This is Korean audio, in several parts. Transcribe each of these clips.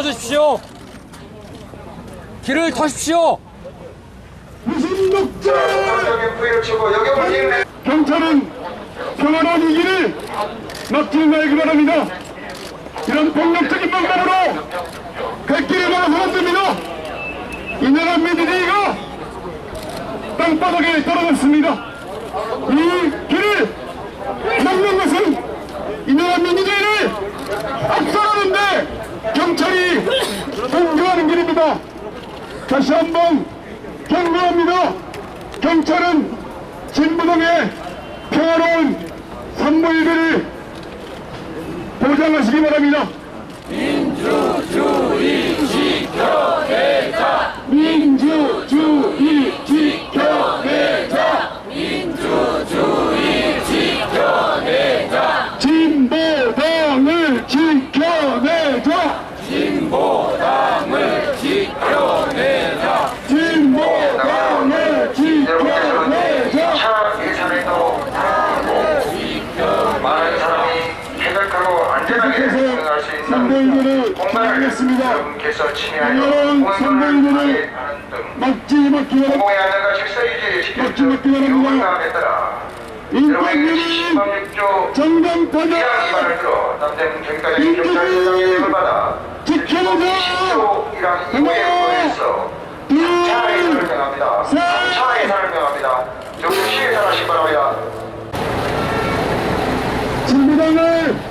열어주십시오. 길을 터십시오. 경찰은 평안한 이 길을 막지 말기 바랍니다. 이런 폭력적인 방법으로 막아서는 안 됩니다. 이 나라 민주주의가 땅바닥에 떨어졌습니다. 이 길을 막는 것은 이 나라 민주주의를 압살하는데 경찰이 공격하는 길입니다. 다시 한번 경고합니다. 경찰은 진부동의 평화로운 산부일비를 보장하시기 바랍니다. 민주주의 지켜내자. 민주주의 지켜내자. 진보당을 지켜내자. 진보당을 지켜내자. 진보당을 지켜내자. 차 예산에도 많은 사람이 쾌적하고 안전하게 계속해서 선거인들을 하게 하는 등 막지 막기 바랍니다. 막지 막기 바랍니다. 요구사항에 따라 여러분의 인권유린 16조 정당 타격 위반 위반을 들어 남대문 경찰의 경찰서장의 내용을 받아 지켜내자. 20조 1항 2부에 의해서 3차 예산을 명합니다. 3차 예산을 명합니다. 즉시 예산하시기 바랍니다. 진보당을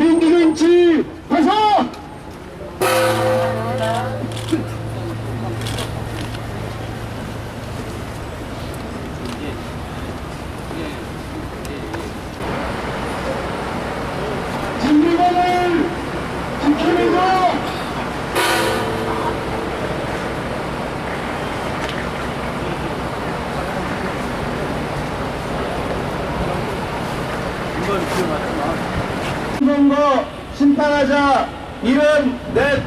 민주정치 가서 진리만을 지켜내자 선거 심판하자. 이름 넷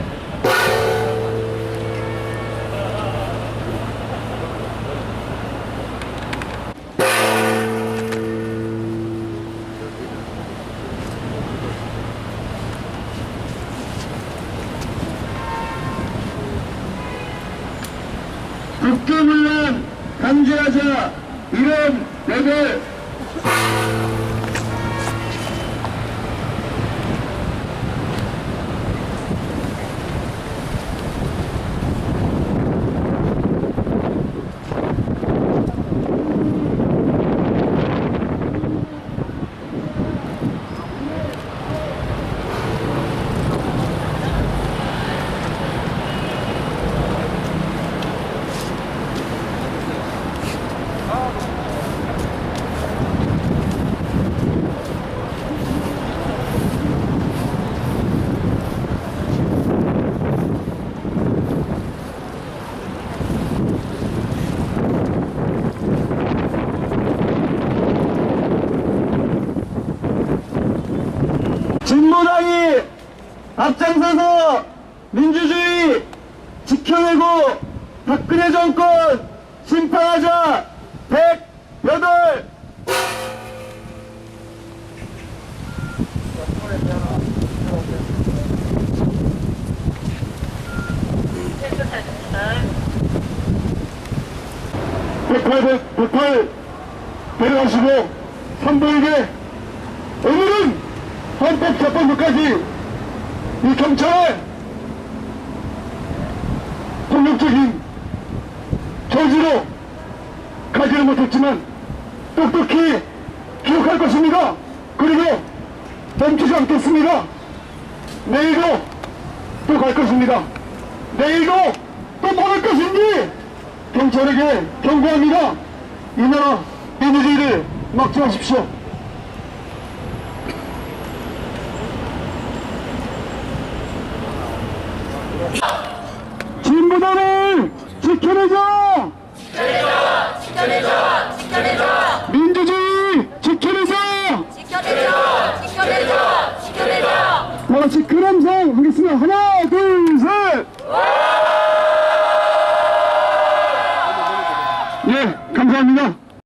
국교문란 강제하자. 이름 레벨 진보당이 앞장서서 민주주의 지켜내고 박근혜 정권 심판하자. 108 108, 108 데려가시고 선보이게 헌법 재판부까지 이 경찰의 폭력적인 저지로 가지를 못했지만 똑똑히 기억할 것입니다. 그리고 멈추지 않겠습니다. 내일도 또 갈 것입니다. 내일도 또뭐할 것인지 경찰에게 경고합니다. 이 나라 민주주의를 막지 마십시오. 진보단을 지켜내자! 지켜내자! 지켜내자! 민주주의 지켜내자! 지켜내자! 지켜내자! 지켜내자! 다 같이 그람상 하겠습니다. 하나,